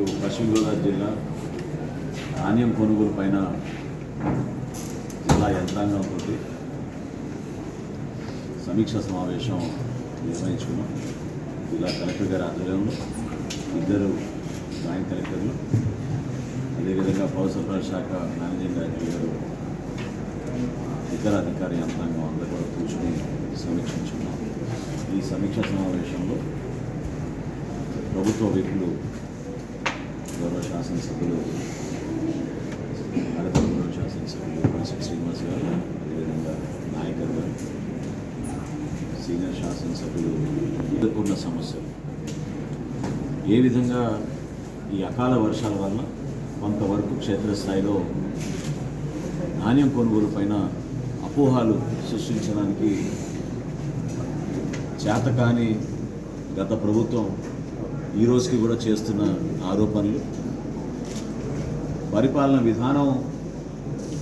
ఇటు పశ్చిమ గోదావరి జిల్లా ధాన్యం కొనుగోలు పైన జిల్లా యంత్రాంగం తోటి సమీక్ష సమావేశం నిర్వహించుకున్నాం. జిల్లా కలెక్టర్ గారి ఆధ్వర్యంలో ఇద్దరు జాయింట్ కలెక్టర్లు అదేవిధంగా పౌర సరఫరా శాఖ మేనేజింగ్ డైరెక్టర్ గారు ఇతర అధికార యంత్రాంగం అందరూ కూడా కూర్చొని సమీక్షించుకున్నాం. ఈ సమీక్ష సమావేశంలో ప్రభుత్వ వ్యక్తులు శాసనసభ్యులు అడపల్లి శాసనసభ్యులు వైఎస్ శ్రీనివాస్ గారు అదేవిధంగా నాయకర్ గారు సీనియర్ శాసనసభ్యులు ఎదుర్కొన్న సమస్యలు. ఏ విధంగా ఈ అకాల వర్షాల వల్ల కొంతవరకు క్షేత్రస్థాయిలో ధాన్యం కొనుగోలు పైన అపోహాలు సృష్టించడానికి చేతకాని గత ప్రభుత్వం ఈ రోజుకి కూడా చేస్తున్న ఆరోపణలు పరిపాలన విధానం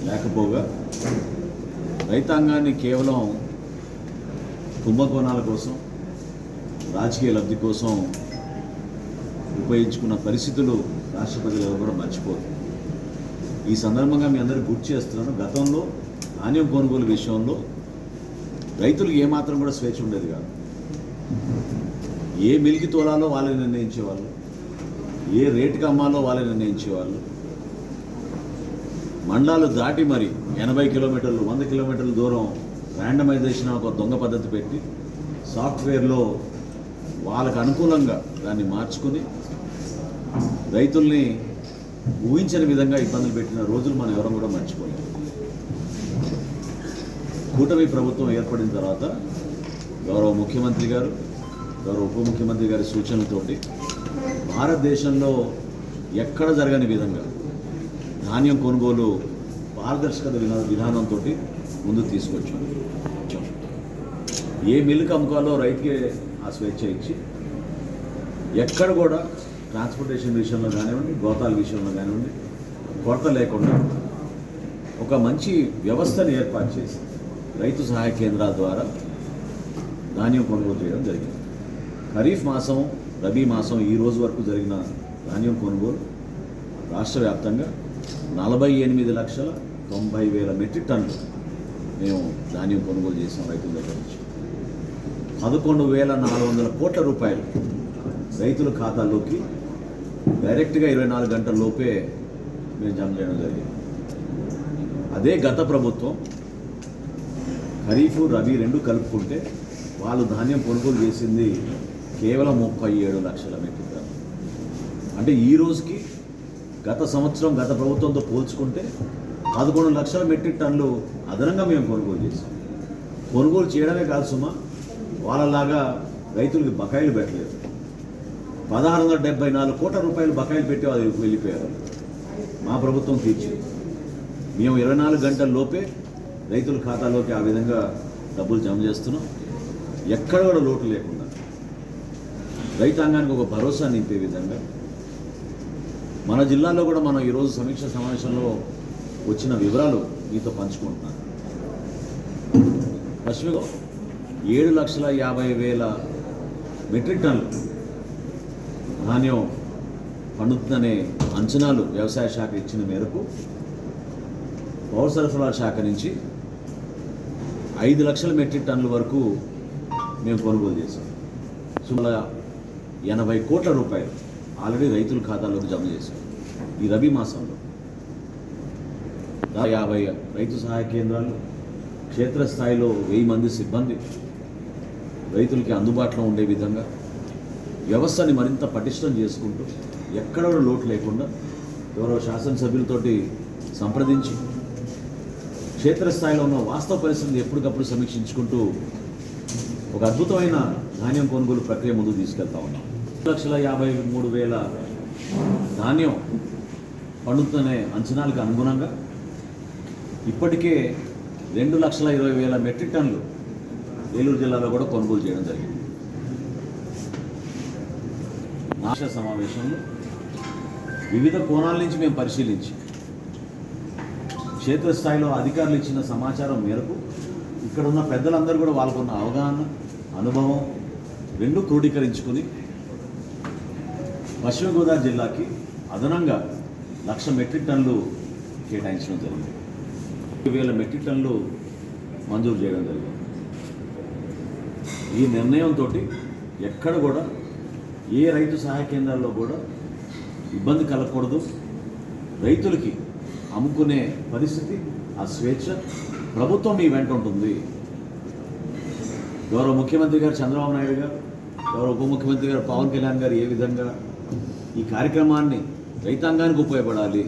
లేకపోగా రైతాంగాన్ని కేవలం కుంభకోణాల కోసం రాజకీయ లబ్ధి కోసం ఉపయోగించుకున్న పరిస్థితులు రాష్ట్రపతి ప్రజలు కూడా మర్చిపోదు ఈ సందర్భంగా మీ అందరికీ గుర్తు చేస్తున్నాను గతంలో ధాన్యం కొనుగోలు విషయంలో రైతులకు ఏమాత్రం కూడా స్వేచ్ఛ ఉండేది కాదు. ఏ మిల్కి తోలాలో వాళ్ళే నిర్ణయించేవాళ్ళు ఏ రేటుకి అమ్మాలో వాళ్ళే నిర్ణయించేవాళ్ళు మండలాలు దాటి మరి ఎనభై కిలోమీటర్లు వంద కిలోమీటర్ల దూరం ర్యాండమైజేషన్ ఒక దొంగ పద్ధతి పెట్టి సాఫ్ట్వేర్లో వాళ్ళకు అనుకూలంగా దాన్ని మార్చుకుని రైతుల్ని ఊహించని విధంగా ఇబ్బందులు పెట్టిన రోజులు మనం ఎవరం కూడా మర్చిపోలేం. కూటమి ప్రభుత్వం ఏర్పడిన తర్వాత గౌరవ ముఖ్యమంత్రి గారు గౌరవ ఉప ముఖ్యమంత్రి గారి సూచనలతోటి భారతదేశంలో ఎక్కడ జరగని విధంగా ధాన్యం కొనుగోలు పారదర్శకత విధా విధానంతో ముందుకు తీసుకొచ్చాం. ఏ మిల్లుకి అమ్ముకోవాలో రైతుకే ఆ స్వేచ్ఛ ఇచ్చి ఎక్కడ కూడా ట్రాన్స్పోర్టేషన్ విషయంలో కానివ్వండి గోతాల విషయంలో కానివ్వండి కొరత లేకుండా ఒక మంచి వ్యవస్థను ఏర్పాటు చేసి రైతు సహాయ కేంద్రాల ద్వారా ధాన్యం కొనుగోలు చేయడం జరిగింది. ఖరీఫ్ మాసం రబీ మాసం ఈ రోజు వరకు జరిగిన ధాన్యం కొనుగోలు రాష్ట్ర వ్యాప్తంగా నలభై ఎనిమిది లక్షల తొంభై వేల మెట్రిక్ టన్నులు మేము ధాన్యం కొనుగోలు చేసాం రైతుల దగ్గర నుంచి. పదకొండు వేల నాలుగు వందల కోట్ల రూపాయలు రైతుల ఖాతాల్లోకి డైరెక్ట్గా ఇరవై నాలుగు గంటల లోపే మేము జమ చేయడం జరిగింది. అదే గత ప్రభుత్వం ఖరీఫ్ రబీ రెండు కలుపుకుంటే వాళ్ళు ధాన్యం కొనుగోలు చేసింది కేవలం ముప్పై ఏడు లక్షల మెట్రిక్ టన్ను అంటే ఈ రోజుకి గత సంవత్సరం గత ప్రభుత్వంతో పోల్చుకుంటే పదకొండు లక్షల మెట్రిక్ టన్నులు అదనంగా మేము కొనుగోలు చేసాం కొనుగోలు చేయడమే కాదు సుమా వాళ్ళలాగా రైతులకి బకాయిలు పెట్టలేదు. పదహారు వందల డెబ్బై నాలుగు కోట్ల రూపాయలు బకాయిలు పెట్టి వాళ్ళు వెళ్ళిపోయారు. మా ప్రభుత్వం తీర్చింది. మేము ఇరవై నాలుగు గంటల లోపే రైతుల ఖాతాలోకి ఆ విధంగా డబ్బులు జమ చేస్తున్నాం. ఎక్కడ కూడా లోటు లేకుండా రైతాంగానికి ఒక భరోసా నింపే విధంగా మన జిల్లాలో కూడా మనం ఈరోజు సమీక్ష సమావేశంలో వచ్చిన వివరాలు మీతో పంచుకుంటున్నాను. పశ్చిమలో ఏడు లక్షల యాభై వేల మెట్రిక్ టన్లు ధాన్యం పండుతుందనే అంచనాలు వ్యవసాయ శాఖ ఇచ్చిన మేరకు పౌర సరఫరా శాఖ నుంచి ఐదు లక్షల మెట్రిక్ టన్నుల వరకు మేము కొనుగోలు చేసాం సుమారు ఎనభై కోట్ల రూపాయలు ఆల్రెడీ రైతుల ఖాతాలోకి జమ చేశారు. ఈ రబీ మాసంలో. యాభై రైతు సహాయ కేంద్రాలు క్షేత్రస్థాయిలో వెయ్యి మంది సిబ్బంది రైతులకి అందుబాటులో ఉండే విధంగా వ్యవస్థని మరింత పటిష్టం చేసుకుంటూ ఎక్కడ లోటు లేకుండా ఎవరో శాసనసభ్యులతోటి సంప్రదించి క్షేత్రస్థాయిలో ఉన్న వాస్తవ పరిస్థితిని ఎప్పటికప్పుడు సమీక్షించుకుంటూ ఒక అద్భుతమైన ధాన్యం కొనుగోలు ప్రక్రియ ముందుకు తీసుకెళ్తా ఉన్నాం. లక్షల యాభై మూడు వేల ధాన్యం పండుతున్న అంచనాలకు అనుగుణంగా ఇప్పటికే రెండు లక్షల ఇరవై వేల మెట్రిక్ టన్నులు ఏలూరు జిల్లాలో కూడా కొనుగోలు చేయడం జరిగింది. నాశ సమావేశంలో వివిధ కోణాల నుంచి మేము పరిశీలించి క్షేత్రస్థాయిలో అధికారులు ఇచ్చిన సమాచారం మేరకు ఇక్కడ ఉన్న పెద్దలందరూ కూడా వాళ్ళకున్న అవగాహన అనుభవం రెండు క్రోడీకరించుకుని పశ్చిమ గోదావరి జిల్లాకి అదనంగా లక్ష మెట్రిక్ టన్నులు కేటాయించడం జరిగింది. వేల మెట్రిక్ టన్నులు మంజూరు చేయడం జరిగింది. ఈ నిర్ణయంతో ఎక్కడ కూడా ఏ రైతు సహాయ కేంద్రాల్లో కూడా ఇబ్బంది కలగకూడదు. రైతులకి అమ్ముకునే పరిస్థితి ఆ స్వేచ్ఛ ప్రభుత్వం మీ వెంట ఉంటుంది. గౌరవ ముఖ్యమంత్రి గారు చంద్రబాబు నాయుడు గారు గౌరవ ఉప ముఖ్యమంత్రి గారు పవన్ కళ్యాణ్ గారు ఏ విధంగా ఈ కార్యక్రమాన్ని రైతాంగానికి ఉపయోగపడాలి.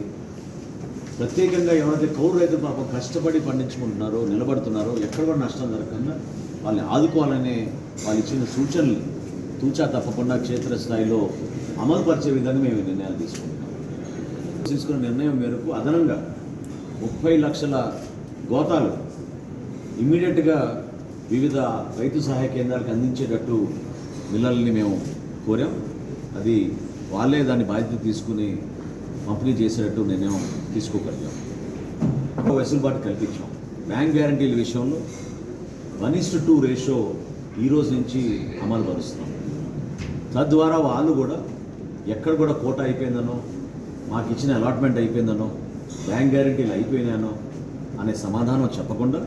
ప్రత్యేకంగా ఎవరైతే కౌరు రైతులు పాపం కష్టపడి పండించుకుంటున్నారో నిలబడుతున్నారో ఎక్కడ కూడా నష్టం జరగకుండా వాళ్ళని ఆదుకోవాలనే వాళ్ళు ఇచ్చిన సూచనలు తూచా తప్పకుండా క్షేత్రస్థాయిలో అమలు పరిచే విధంగా మేము నిర్ణయాలు తీసుకుంటున్నాం. తీసుకున్న నిర్ణయం మేరకు అదనంగా ముప్పై లక్షల గోతాలు ఇమ్మీడియట్గా వివిధ రైతు సహాయ కేంద్రాలకు అందించేటట్టు మిల్లల్ని మేము కోరాం. అది వాళ్ళే దాన్ని బాధ్యత తీసుకుని పంపిణీ చేసేటట్టు నేనేం తీసుకోగలిగాం. ఒక వెసులుబాటు కల్పించాం. బ్యాంక్ గ్యారంటీల విషయంలో వన్ ఇస్ టూ రేషియో ఈరోజు నుంచి అమలు పరుస్తున్నాం. తద్వారా వాళ్ళు కూడా ఎక్కడ కూడా కోట అయిపోయిందనో మాకు ఇచ్చిన అలాట్మెంట్ అయిపోయిందనో బ్యాంక్ గ్యారంటీలు అయిపోయినానో అనే సమాధానం చెప్పకుండా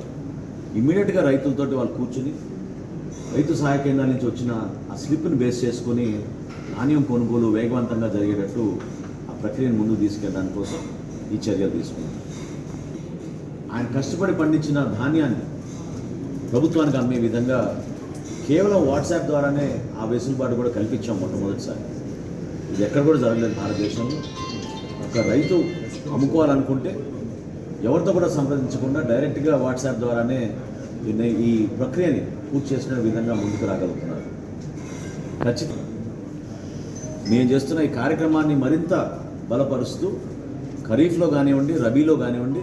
ఇమ్మీడియట్గా రైతులతోటి వాళ్ళు కూర్చుని రైతు సహాయ కేంద్రాల నుంచి వచ్చిన ఆ స్లిప్ని బేస్ చేసుకొని ధాన్యం కొనుగోలు వేగవంతంగా జరిగేటట్టు ఆ ప్రక్రియను ముందుకు తీసుకెళ్ళడానికి కోసం ఈ చర్యలు తీసుకున్నాం. ఆయన కష్టపడి పండించిన ధాన్యాన్ని ప్రభుత్వానికి అమ్మే విధంగా కేవలం వాట్సాప్ ద్వారానే ఆ వెసులుబాటు కూడా కల్పించాం మొట్టమొదటిసారి. ఇది ఎక్కడ కూడా జరగలేదు భారతదేశంలో. ఒక రైతు అమ్ముకోవాలనుకుంటే ఎవరితో కూడా సంప్రదించకుండా డైరెక్ట్గా వాట్సాప్ ద్వారానే ఈ- ఈ ప్రక్రియని పూర్తి చేసుకునే విధంగా ముందుకు రాగలుగుతున్నారు. ఖచ్చితంగా. మేము చేస్తున్న ఈ కార్యక్రమాన్ని మరింత బలపరుస్తూ ఖరీఫ్లో కానివ్వండి రబీలో కానివ్వండి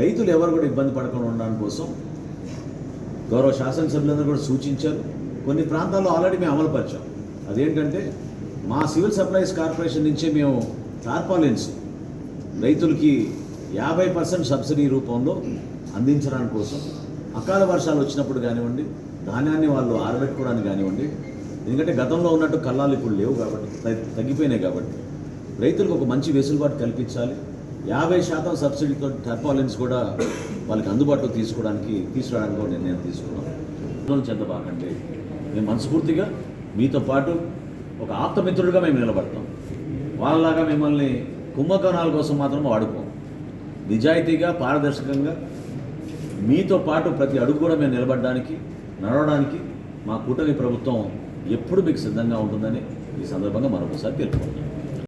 రైతులు ఎవరు కూడా ఇబ్బంది పడకుండా ఉండడం కోసం గౌరవ శాసనసభ్యులందరూ కూడా సూచించారు. కొన్ని ప్రాంతాల్లో ఆల్రెడీ మేము అమలుపరిచాం. అదేంటంటే మా సివిల్ సప్లైస్ కార్పొరేషన్ నుంచే మేము టార్పాలిన్స్ రైతులకి యాభై పర్సెంట్ సబ్సిడీ రూపంలో అందించడానికి కోసం అకాల వర్షాలు వచ్చినప్పుడు కానివ్వండి ధాన్యాన్ని వాళ్ళు ఆరబెట్టుకోవడానికి కానివ్వండి ఎందుకంటే గతంలో ఉన్నట్టు కళ్ళాలు ఇప్పుడు లేవు కాబట్టి త- తగ్గిపోయినాయి కాబట్టి. రైతులకు ఒక మంచి వెసులుబాటు కల్పించాలి. యాభై శాతం సబ్సిడీతో టర్పాలిన్స్ కూడా వాళ్ళకి అందుబాటులో తీసుకోవడానికి తీసుకురావడానికి కూడా నిర్ణయం తీసుకున్నాం. ఆందోళన చెందబాకండి మేము మనస్ఫూర్తిగా మీతో పాటు ఒక ఆప్తమిత్రుడిగా మేము నిలబడతాం. వాళ్ళలాగా మిమ్మల్ని కుంభకోణాల కోసం మాత్రం వాడుకోం. నిజాయితీగా పారదర్శకంగా మీతో పాటు ప్రతి అడుగు కూడా మేము నిలబడడానికి నడవడానికి మా కూటమి ప్రభుత్వం ఎప్పుడు మీకు సిద్ధంగా ఉంటుందని ఈ సందర్భంగా మరొకసారి తెలుపుకుంటున్నాం.